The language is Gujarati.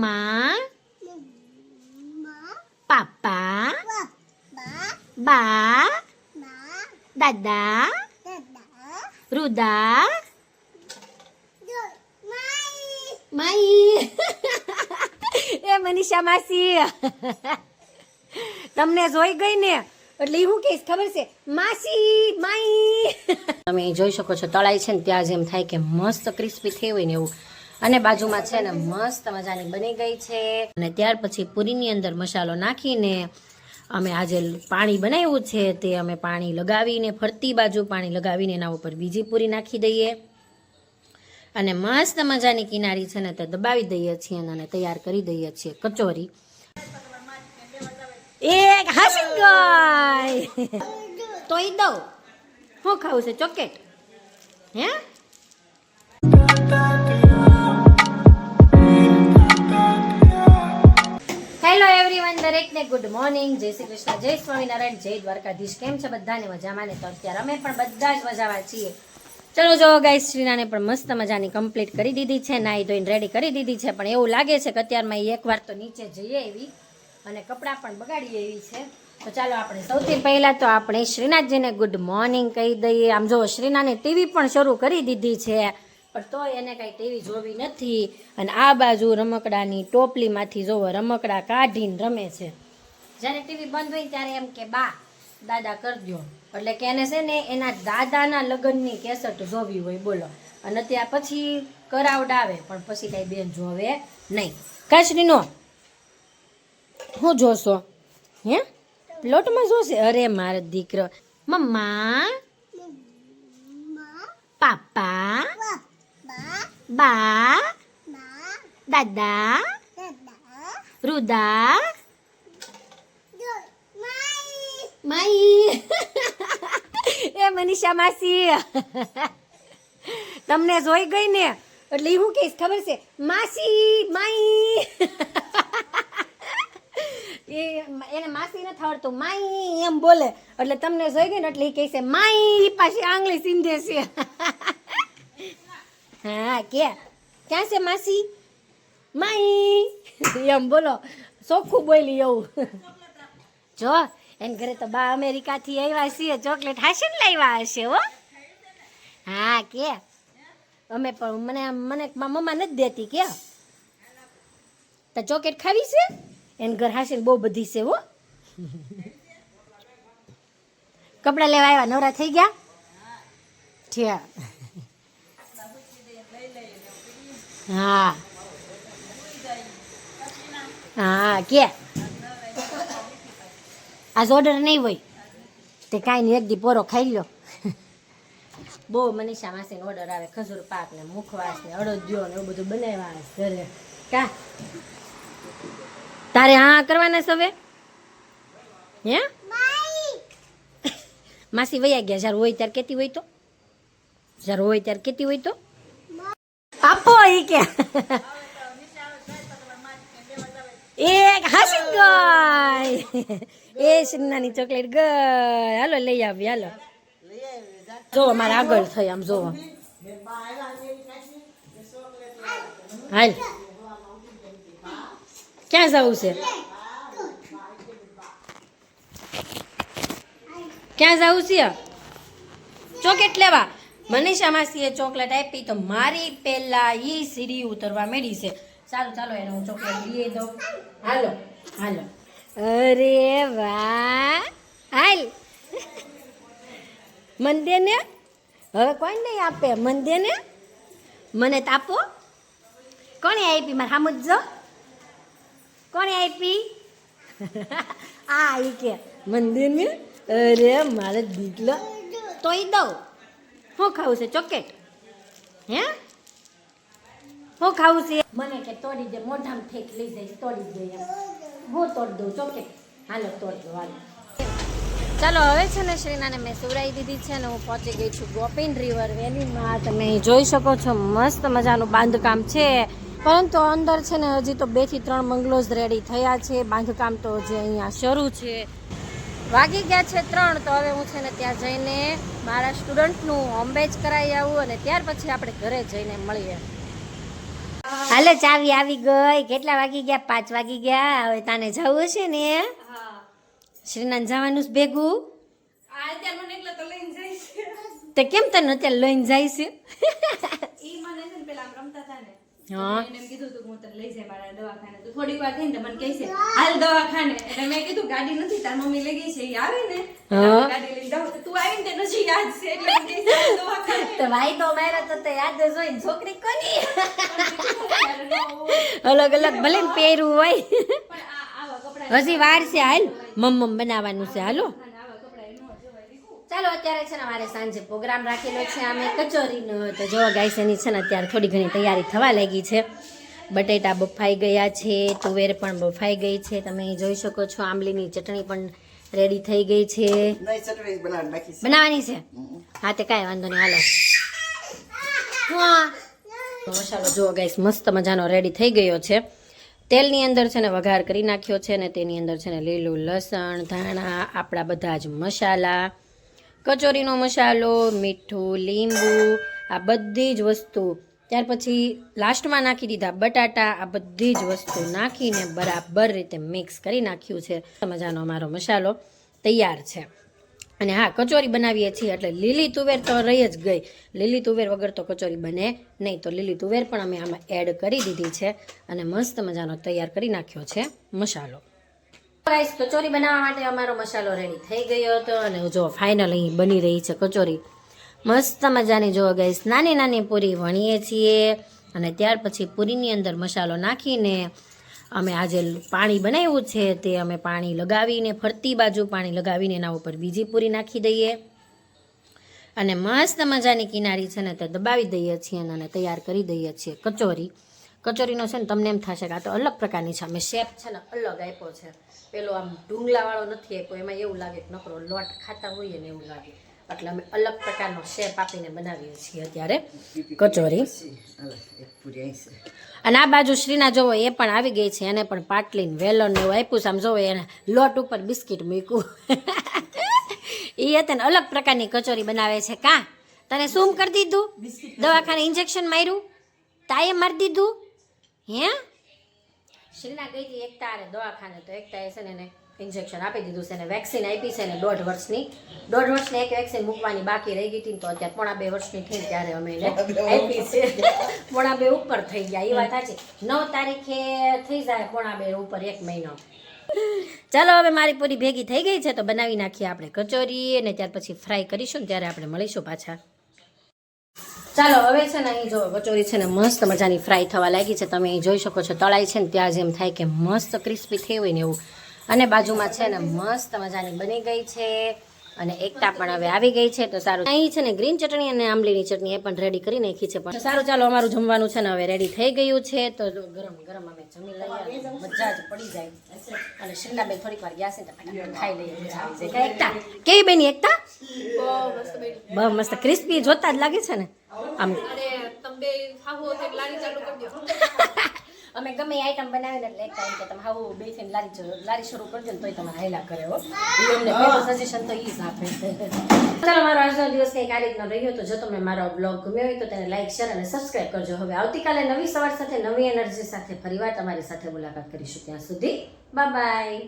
મમ્મા પાપા બા દાદા રુદા માઈ એ મનીષા માસી. તમને જોઈ ગઈ ને? એટલે હું કહીશ ખબર છે? માસી માઈ તમે જોઈ શકો છો તળાઈ છે ને ત્યાં જેમ થાય કે મસ્ત ક્રિસ્પી થઈ હોય ને એવું. અને બાજુમાં છે ને મસ્ત મજાની બની ગઈ છે. અને ત્યાર પછી પૂરીની અંદર મસાલો નાખીને અમે આજે પાણી બનાવ્યું છે તે અમે પાણી લગાવીને, ફરતી બાજુ પાણી લગાવીને એના ઉપર બીજી પૂરી નાખી દઈએ. અને મસ્ત મજાની કિનારી છે ને તે દબાવી દઈએ છીએ અને તૈયાર કરી દઈએ છીએ કચોરી. એક શું ખાવું છે ચોકેટ હે? હેલો એવરીવન દરેકને ગુડ મોર્નિંગ જય શ્રી કૃષ્ણ, જય સ્વામિનારાયણ, જય દ્વારકાધીશ. કેમ છે બધાને મજામાં ને તો અત્યારે અમે પણ બધા જ મજામાં છીએ. ચલો જો ગાય શ્રીનાને પણ મસ્ત મજાની કમ્પ્લીટ કરી દીધી છે, નાઈ ધોઈને રેડી કરી દીધી છે, પણ એવું લાગે છે કે અત્યારમાં એકવાર તો નીચે જઈએ એવી અને કપડાં પણ બગાડીએ એવી છે. તો ચાલો આપણે સૌથી પહેલાં તો આપણે શ્રીનાથજીને ગુડ મોર્નિંગ કહી દઈએ. આમ જો શ્રીનાને ટીવી પણ શરૂ કરી દીધી છે. પણ તોય એને કાંઈ ટીવી જોવી નથી. અને આ બાજુ રમકડાની ટોપલીમાંથી જોવો રમકડા કાઢીને રમે છે. જ્યારે ટીવી બંધ હોય ત્યારે એમ કે બા દાદા કરજો. એટલે કે એને છે ને એના દાદાના લગ્નની કેસેટ જોવી હોય બોલો. અને ત્યાં પછી કરાવડાવે પણ પછી કાંઈ બેન જોવે નહીં. કાચરીનો હું જોશો? હે? પ્લોટમાં જોશે? અરે મારો દીકરો. મમ્મા? પાપા? બા દાદા રુદા માઈ. એ મનીષા માસી. તમને જોઈ ગઈ ને? એટલે હું કહીશ ખબર છે? માસી માઈ. એ એને માસી નથી આવડતું માઈ એમ બોલે. એટલે તમને જોઈ ગઈ ને એટલે એ કહે છે માઈ. પાછી આંગળી સીંધે છે. હા, કે. ક્યાં છે માસી? માઈ. એમ બોલો. ચોખ્ખું બોલી એવું. જો, એને ઘરે તો બા અમેરિકાથી આવ્યા છીએ ચોકલેટ હાસીને લાવ્યા હશે, હો. હા, કે. અમે પણ મને મને મમ્મા નથી દેતી, કે. તો ચોકલેટ ખાવી છે? એને ઘર હાસીને બહુ બધી છે, હો. કપડાં લેવા આવ્યા નવરા થઈ ગયા? છે હા. હા કે. આજ ઓર્ડર નહીં હોય. તે કાંઈ નહીં એક દી પોરો ખાઈ લો બહુ મનીષા માસીનો ઓર્ડર આવે ખજૂર પાક ને મુખવાસ ને અડદિયો ને એવું બધું બનાવ્યા ઘરે. કા? તારે હા કરવાના છે હવે? હે? માસી વયા ગયા જ્યારે હોય ત્યારે કેતી હોય તો? જ્યારે હોય ત્યારે કેતી હોય તો? આપો ઈ કે. એક હાસી એ સિન્નાની ચોકલેટ ગઈ હાલો, લઈ આવી, હાલો. જો મારે આગળ થઈ આમ જોવો હાલ. ક્યાં જવું છે? ક્યાં જવું છે? ચોકેટ લેવા. મનીષા માસીએ ચોકલેટ આપી તો મારી પહેલા એ સીડી ઉતરવા મેળી છે. ચાલો ચાલો એને હું ચોકલેટ લઈ દઉં. હાલો હાલો. અરે વાહ. હાલ. મન ને? હવે કોઈ નહીં આપે. મન ને? મને તાપો કોણે આપી? મારે સમજો કોણે આપી? આ આવી કે મંદિરને અરે, મારે દીકલો તોય દઉં. શું ખાવું છે? ચોકેટ હે? શું ખાવું છે? મને કે તોડી દે, મોઢામાં ઠેક લઈ જાય તોડી દે એમ. હું તોડી દઉં ચોકેટ હાલો, તોડી દો, હાલો. ચાલો, હવે છે ને શ્રીનાને મેં સુવડાવી દીધી છે ને હું પહોંચી ગઈ છું ગોપીન રિવર વેલીમાં. તમે જોઈ શકો છો, મસ્ત મજાનું બાંધકામ છે. પરંતુ અંદર છે ને હજી તો બેથી ત્રણ બંગલોઝ રેડી થયા છે. બાંધકામ તો હજી અહીંયા શરૂ છે. વાગી ગયા છે ત્રણ તો હવે હું છે ને ત્યાં જઈને મારા સ્ટુડન્ટનું હોમ બેચ કરાવી આવું અને ત્યાર પછી આપણે ઘરે જઈને મળીએ. હાલો ચાવી આવી ગઈ. કેટલા વાગી ગયા? પાંચ વાગી ગયા. હવે તાને જવું છે ને? શ્રીનાથ જવાનું છે ભેગું? તે કેમ તને અત્યારે લઈને જાય છે? હા. થોડીક વાર થઈને મને કહે છે હાલ દવાખાને. એટલે મેં કીધું ગાડી નથી તાર મમ્મી લઈ ગઈ છે આવે ને. ગાડી લઈને જાઉં. તું આવીને તે નથી યાદ છે એટલે મને કહે છે, દવાખાને. તો ભાઈ તો મારા તો તે યાદ જ હોય છોકરી કોની. અલગ અલગ ભલે પહેરવું હોય. હજી વાર છે હાલ. મમ્મ બનાવવાનું છે હાલો અને આવા કપડાં ન જવાય દીકુ. ચાલો અત્યારે છે ને અમારે સાંજે પ્રોગ્રામ રાખેલો છે. અમે કચોરીનો તો જો ગાઈસ એની છે ને અત્યારે થોડી ઘણી તૈયારી થવા લાગી છે. બટેટા બફાઈ ગયા છે તુવેર પણ બફાઈ ગઈ છે. તમે જોઈ શકો છો આંબલીની ચટણી પણ રેડી થઈ ગઈ છે. બનાવવાની છે. હા તે કાંઈ વાંધો નહીં હાલો. મસાલો જુઓ ગાઈસ મસ્ત મજાનો રેડી થઈ ગયો છે. તેલની અંદર છે ને વઘાર કરી નાખ્યો છે ને તેની અંદર છે ને લીલું લસણ ધાણા આપણા બધા જ મસાલા. કચોરીનો મસાલો, મીઠું, લીંબુ, આ બધી જ વસ્તુ. ત્યાર પછી લાસ્ટમાં નાખી દીધા બટાટા, આ બધી જ વસ્તુ નાખીને બરાબર રીતે મિક્સ કરી નાખ્યું છે. મજાનો અમારો મસાલો તૈયાર છે. અને હા, કચોરી બનાવીએ છીએ એટલે લીલી તુવેર તો રહી જ ગઈ. લીલી તુવેર વગર તો કચોરી બને નહીં. તો લીલી તુવેર પણ અમે આમાં એડ કરી દીધી છે અને મસ્ત મજાનો તૈયાર કરી નાખ્યો છે મસાલો. ગાઈસ કચોરી બનાવવા માટે અમારો મસાલો રેડી થઈ ગયો હતો અને જો ફાઇનલ અહીં બની રહી છે કચોરી. મસ્ત મજાની જો ગાઈસ નાની નાની પૂરી વણીએ છીએ અને ત્યાર પછી પૂરીની અંદર મસાલો નાખીને અમે આજે પાણી બનાવ્યું છે તે અમે પાણી લગાવીને, ફરતી બાજુ પાણી લગાવીને એના ઉપર બીજી પૂરી નાખી દઈએ. અને મસ્ત મજાની કિનારી છે ને તે દબાવી દઈએ છીએ અને તૈયાર કરી દઈએ છીએ કચોરી. કચોરીનો છે ને તમને એમ થશે કે આ તો અલગ પ્રકારની છે. અમે શેપ છે ને અલગ આપ્યો છે. પેલો આમ ડુંગલાવાળો નથી આપ્યો, એમાં એવું લાગે કે નકરો લોટ ખાતા હોઈએ ને એવું લાગે. એટલે અમે અલગ પ્રકારનો શેપ આપીને બનાવીએ છીએ અત્યારે કચોરી. અને આ બાજુ શ્રીના જોવો, એ પણ આવી ગઈ છે, એને પણ પાટલીને વેલણ ને એવું આપ્યું છે. આમ જોવો, એને લોટ ઉપર બિસ્કિટ મૂક્યું. એ ને અલગ પ્રકારની કચોરી બનાવે છે. કાં? તને શું કરી દીધું? દવાખાને ઇન્જેક્શન માર્યું? તાએ મારી દીધું? હે? શ્રીના ગઈ હતી એકતા અને દવાખાને તો એકતા એ છે ને એને ઇન્જેક્શન આપી દીધું છે ને વેક્સિન આપી છે ને દોઢ વર્ષની. દોઢ વર્ષની એક વેક્સિન મૂકવાની બાકી રહી ગઈ હતી તો અત્યારે પોણા બે વર્ષની થઈ ત્યારે અમે એને આપી છે. પોણા બે ઉપર થઈ ગયા એ વાત સાચી. નવ તારીખે થઈ જાય પોણા બે ઉપર એક મહિનો. ચાલો હવે મારી પૂરી ભેગી થઈ ગઈ છે તો બનાવી નાખીએ આપણે કચોરી અને ત્યાર પછી ફ્રાય કરીશું ને ત્યારે આપણે મળીશું પાછા. ચાલો, હવે છે ને અહીં જો કચોરી છે ને મસ્ત મજાની ફ્રાય થવા લાગી છે. તમે અહીં જોઈ શકો છો તળાઈ છે ને ત્યાં જેમ થાય કે મસ્ત ક્રિસ્પી થઈ હોય ને એવું. અને બાજુમાં છે ને મસ્ત મજાની બની ગઈ છે અને એકતા પણ હવે આવી ગઈ છે. તો સારું, અહીં છે ને ગ્રીન ચટણી અને આંબલીની ચટણી એ પણ રેડી કરી નાખી છે. પણ સારું, ચાલો, અમારું જમવાનું છે ને હવે રેડી થઈ ગયું છે. તો ગરમ ગરમ અમે જમી લઈએ મજા જ પડી જાય. અને શિમલાબેન થોડીક વાર ગયા છે ખાઈ લઈએ એકતા? કેવી બેની એકતા? બહુ મસ્ત ક્રિસ્પી જોતા જ લાગે છે ને. આમ તમે ખાવું હોય તો લારી ચાલુ કરી દો. અમે ગમે એ આઈટમ બનાવીને એટલે એક ટાઈમ કે તમે આવું બે થઈને લારી લારી શરૂ કરજો ને તોય તમે હાયલા કરે હો. એ અમને સજેશન તો ઈ જ આપે. ચાલો મારો આજનો દિવસ કંઈક આ રીતનો રહ્યો તો જો તમને મારો બ્લોગ ગમ્યો હોય તો તેને લાઈક શેર અને સબસ્ક્રાઇબ કરજો. હવે આવતીકાલે નવી સવાર સાથે નવી એનર્જી સાથે ફરીવાર તમારી સાથે મુલાકાત કરીશું ત્યાં સુધી. Bye bye